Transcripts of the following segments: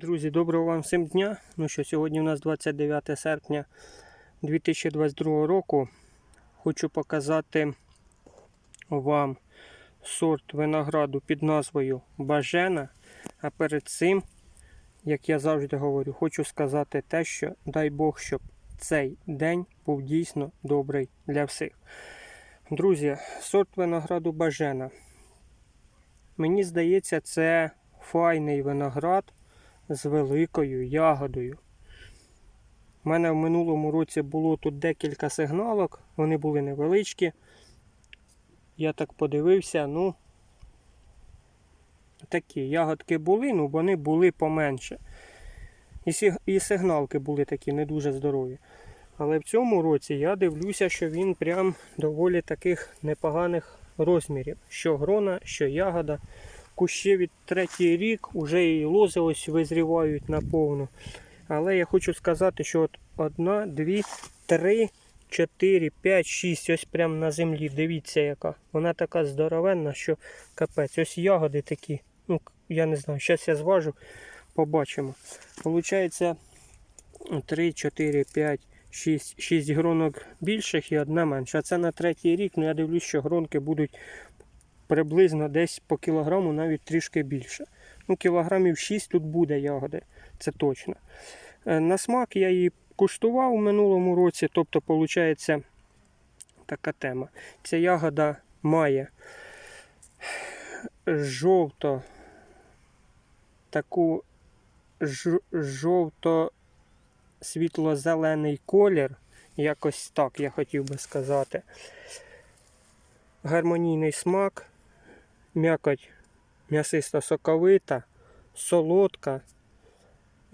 Друзі, доброго вам всім дня. Ну що, сьогодні у нас 29 серпня 2022 року. Хочу показати вам сорт винограду під назвою Бажена. А перед цим, як я завжди говорю, хочу сказати те, що дай Бог, щоб цей день був дійсно добрий для всіх. Друзі, сорт винограду Бажена. Мені здається, це файний виноград з великою ягодою. У мене в минулому році було тут декілька сигналок, вони були невеличкі. Я так подивився, ну, такі ягодки були, ну вони були поменше. І, і сигналки були такі не дуже здорові. Але в цьому році я дивлюся, що він прям доволі таких непоганих розмірів. Що грона, що ягода. Кущі від третій рік вже і лози ось визрівають наповну. Але я хочу сказати, що от одна, дві, три, чотири, п'ять, шість, ось прямо на землі. Дивіться, яка. Вона така здоровенна, що капець. Ось ягоди такі. Ну, я не знаю, зараз я зважу, побачимо. Получається 3, 4, 5, 6, 6 гронок більших і одна менша. А це на третій рік, ну я дивлюсь, що гронки будуть приблизно десь по кілограму, навіть трішки більше. Ну, кілограмів 6 тут буде ягоди, це точно. Е, На смак я її куштував у минулому році, тобто, виходить, така тема. Ця ягода має жовто таку жовто світло-зелений колір. Якось так я хотів би сказати. Гармонійний смак, м'якоть м'ясисто соковита, солодка,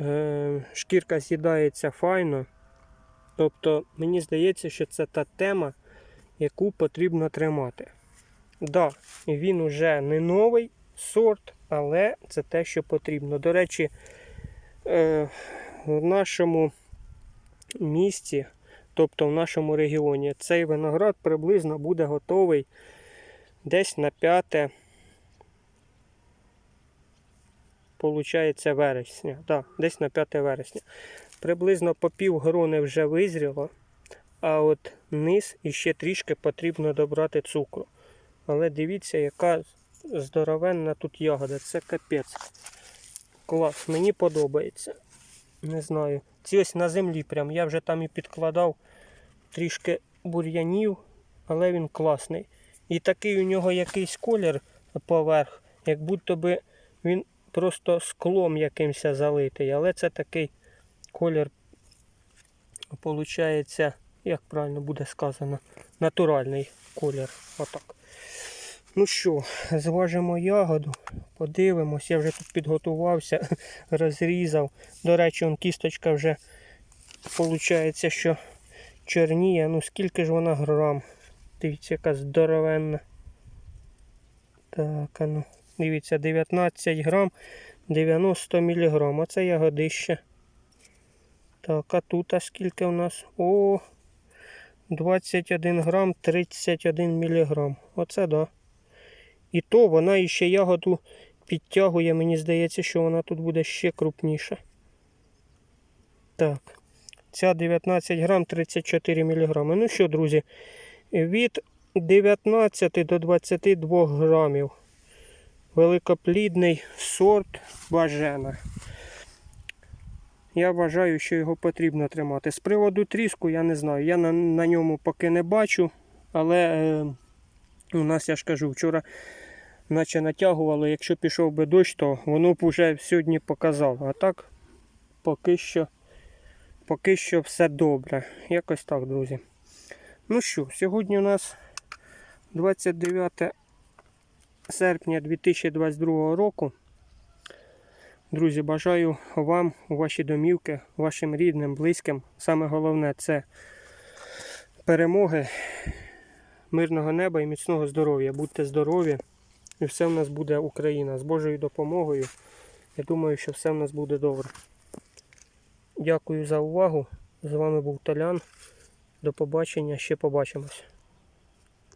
е, шкірка з'їдається файно. Тобто, мені здається, що це та тема, яку потрібно тримати. Да, він уже не новий сорт, але це те, що потрібно. До речі, е, в нашому місті, тобто в нашому регіоні, цей виноград приблизно буде готовий десь на 5 Получається вересня. Так, десь на 5 вересня. Приблизно по пів грони вже визріло, а от низ іще трішки потрібно добрати цукру. Але дивіться, яка здоровенна тут ягода. Це капець. Клас, мені подобається. Не знаю. Ці ось на землі прям. Я вже там і підкладав трішки бур'янів, але він класний. І такий у нього якийсь колір поверх, як будто би він просто склом якимось залитий. Але це такий колір, виходить, як правильно буде сказано, натуральний колір. Отак. Ну що, зважимо ягоду, подивимось. Я вже тут підготувався, розрізав. До речі, он кісточка вже виходить, що чорніє. Ну скільки ж вона грам? Дивіться, яка здоровенна. Так, а ну. Дивіться, 19 грам 90 міліграм. Оце ягодище. Так, а тут а скільки у нас? О, 21 грам 31 міліграм. Оце да. І то вона іще ягоду підтягує. Мені здається, що вона тут буде ще крупніша. Так. Ця 19 грам 34 міліграми. Ну що, друзі, від 19 до 22 грамів. Великоплідний сорт бажена. Я вважаю, що його потрібно тримати. З приводу тріску, я не знаю. Я на, на ньому поки не бачу, але е, у нас, я ж кажу, вчора наче натягувало, якщо пішов би дощ, то воно б вже сьогодні показало. А так, поки що, поки що все добре. Якось так, друзі. Ну що, сьогодні у нас 29 серпня 2022 року. Друзі, бажаю вам ваші домівки, вашим рідним, близьким. Саме головне це перемоги, мирного неба і міцного здоров'я. Будьте здорові, і все в нас буде Україна. З Божою допомогою. Я думаю, що все в нас буде добре. Дякую за увагу. З вами був Толян. До побачення, ще побачимось.